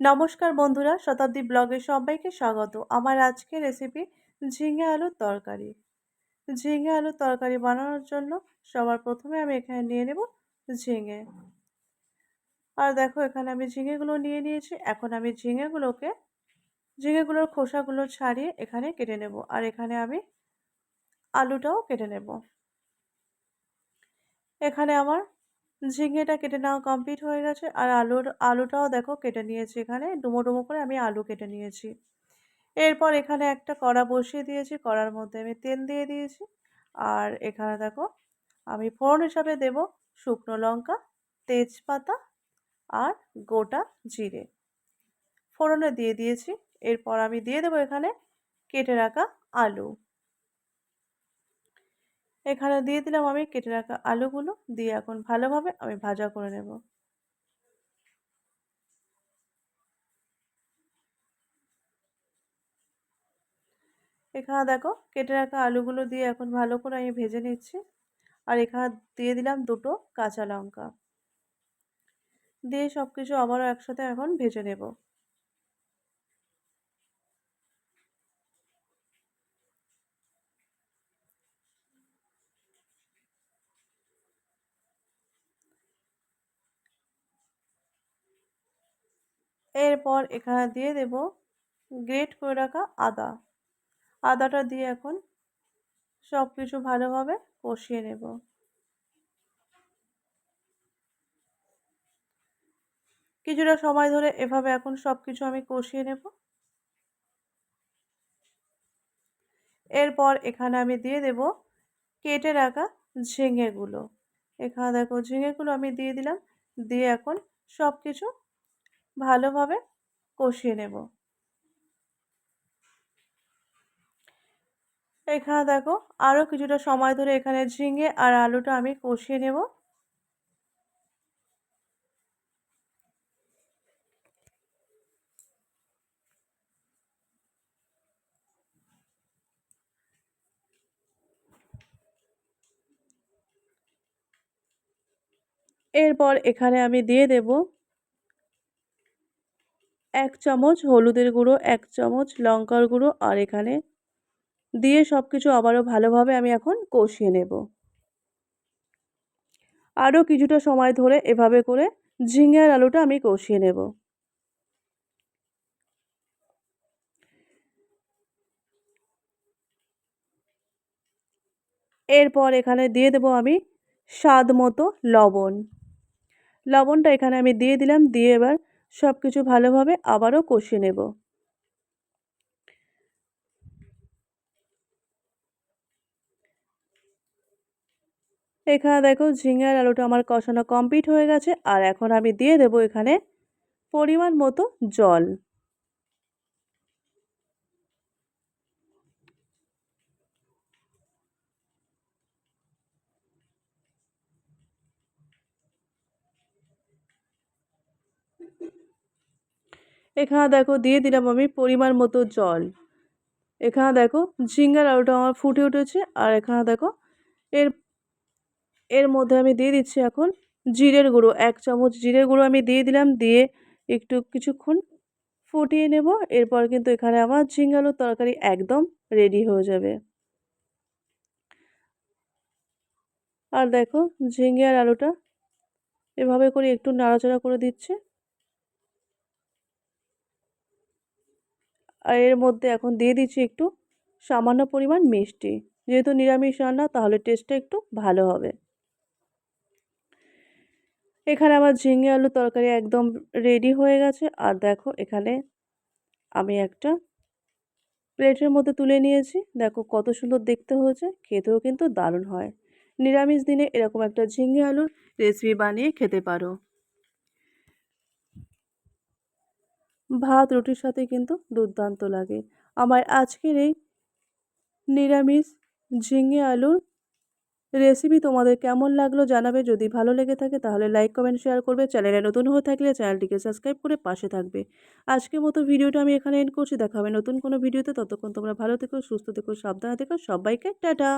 নমস্কার বন্ধুরা, শতাব্দী ব্লগে সবাইকে স্বাগত। আমার আজকের রেসিপি ঝিঙে আলুর তরকারি। ঝিঙে আলুর তরকারি বানানোর জন্য সবার প্রথমে আমি এখানে নিয়ে নেব ঝিঙে। আর দেখো, এখানে আমি ঝিঙেগুলো নিয়ে নিয়েছি। এখন আমি ঝিঙেগুলোকে, ঝিঙেগুলোর খোসাগুলো ছাড়িয়ে এখানে কেটে নেব। আর এখানে আমি আলুটাও কেটে নেব। এখানে আমার ঝিঙেটা কেটে নেওয়া কমপ্লিট হয়ে গেছে। আর আলুর, আলুটাও দেখো কেটে নিয়েছি এখানে। ডুমো ডুমো করে আমি আলু কেটে নিয়েছি। এরপর এখানে একটা কড়া বসিয়ে দিয়েছি। কড়ার মধ্যে আমি তেল দিয়ে দিয়েছি। আর এখানে দেখো আমি ফোড়ন হিসাবে দেব শুকনো লঙ্কা, তেজপাতা আর গোটা জিরে। ফোড়নে দিয়ে দিয়েছি। এরপর আমি দিয়ে দেবো এখানে কেটে রাখা আলু। এখানে দিয়ে দিলাম আমি, কেটে রাখা আলুগুলো দিয়ে এখন ভালোভাবে আমি ভাজা করে নেব। এখানে দেখো, কেটে রাখা আলুগুলো দিয়ে এখন ভালো করে আমি ভেজে নিচ্ছি। আর এখানে দিয়ে দিলাম দুটো কাঁচা লঙ্কা। দিয়ে সব কিছু আবারও একসাথে এখন ভেজে নেব। এরপর এখানে দিয়ে দেব গ্রেট করে রাখা আদা। আদাটা দিয়ে এখন সব কিছু ভালোভাবে কষিয়ে নেব। কিছুটা সময় ধরে এভাবে এখন সব কিছু আমি কষিয়ে নেব। এরপর এখানে আমি দিয়ে দেব কেটে রাখা ঝিঙেগুলো। এখানে দেখো ঝিঙেগুলো আমি দিয়ে দিলাম, দিয়ে এখন সব কিছু ভালোভাবে কষিয়ে নেব। এখানে দেখো আরও কিছুটা সময় ধরে এখানে ঝিঙে আর আলুটা আমি কষিয়ে নেব। এরপর এখানে আমি দিয়ে দেব এক চামচ হলুদের গুঁড়ো, এক চামচ লঙ্কার গুঁড়ো আর এখানে দিয়ে সব কিছু আবারও ভালোভাবে আমি এখন কষিয়ে নেব। আরও কিছুটা সময় ধরে এভাবে করে ঝিঙে আর আলুটা আমি কষিয়ে নেব। এরপর এখানে দিয়ে দেব আমি স্বাদ মতো লবণ। লবণটা এখানে আমি দিয়ে দিলাম, দিয়ে এবার সব কিছু ভালোভাবে আবারও কষিয়ে নেব। এখানে দেখো ঝিঙে আলুটা আমার কষানো কমপ্লিট হয়ে গেছে, আর এখন আমি দিয়ে দেব এখানে পরিমাণ মতো জল। এখানে দেখো দিয়ে দিলাম আমি পরিমাণ মতো জল। এখানে দেখো ঝিঙ্গার আলুটা আমার ফুটে উঠেছে আর এখানে দেখো এর এর মধ্যে আমি দিয়ে দিচ্ছি এখন জিরের গুঁড়ো, এক চামচ জিরের গুঁড়ো আমি দিয়ে দিলাম, দিয়ে একটু কিছুক্ষণ ফুটিয়ে নেব, এরপর কিন্তু এখানে আমার ঝিঙ্গালুর তরকারি একদম রেডি হয়ে যাবে। আর দেখো ঝিঙ্গে আর আলুটা এভাবে করে একটু নাড়াচাড়া করে দিচ্ছে। আর এর মধ্যে এখন দিয়ে দিচ্ছি একটু সামান্য পরিমাণ মিষ্টি। যেহেতু নিরামিষ রান্না, তাহলে টেস্টটা একটু ভালো হবে। এখানে আমার ঝিঙে আলু তরকারি একদম রেডি হয়ে গেছে। আর দেখো, এখানে আমি একটা প্লেটের মধ্যে তুলে নিয়েছি। দেখো কত সুন্দর দেখতে হয়েছে, খেতেও কিন্তু দারুণ হয়। নিরামিষ দিনে এরকম একটা ঝিঙে আলুর রেসিপি বানিয়ে খেতে পারো। ভাত, রুটির সাথে কিন্তু দুর্দান্ত লাগে। আমার আজকের এই নিরামিষ ঝিঙে আলুর রেসিপি তোমাদের কেমন লাগল জানাবে। যদি ভালো লেগে থাকে তাহলে লাইক কমেন্ট শেয়ার করবে। চ্যানেলে নতুন হয়ে থাকলে চ্যানেলটিকে সাবস্ক্রাইব করে পাশে থাকবে। আজকের মতো ভিডিওটা আমি এখানে এন্ড করছি। দেখা হবে নতুন কোনো ভিডিওতে। ততক্ষণ তোমরা ভালো থেকো, সুস্থ থেকো, সাবধানে থেকো। সবাইকে টাটা!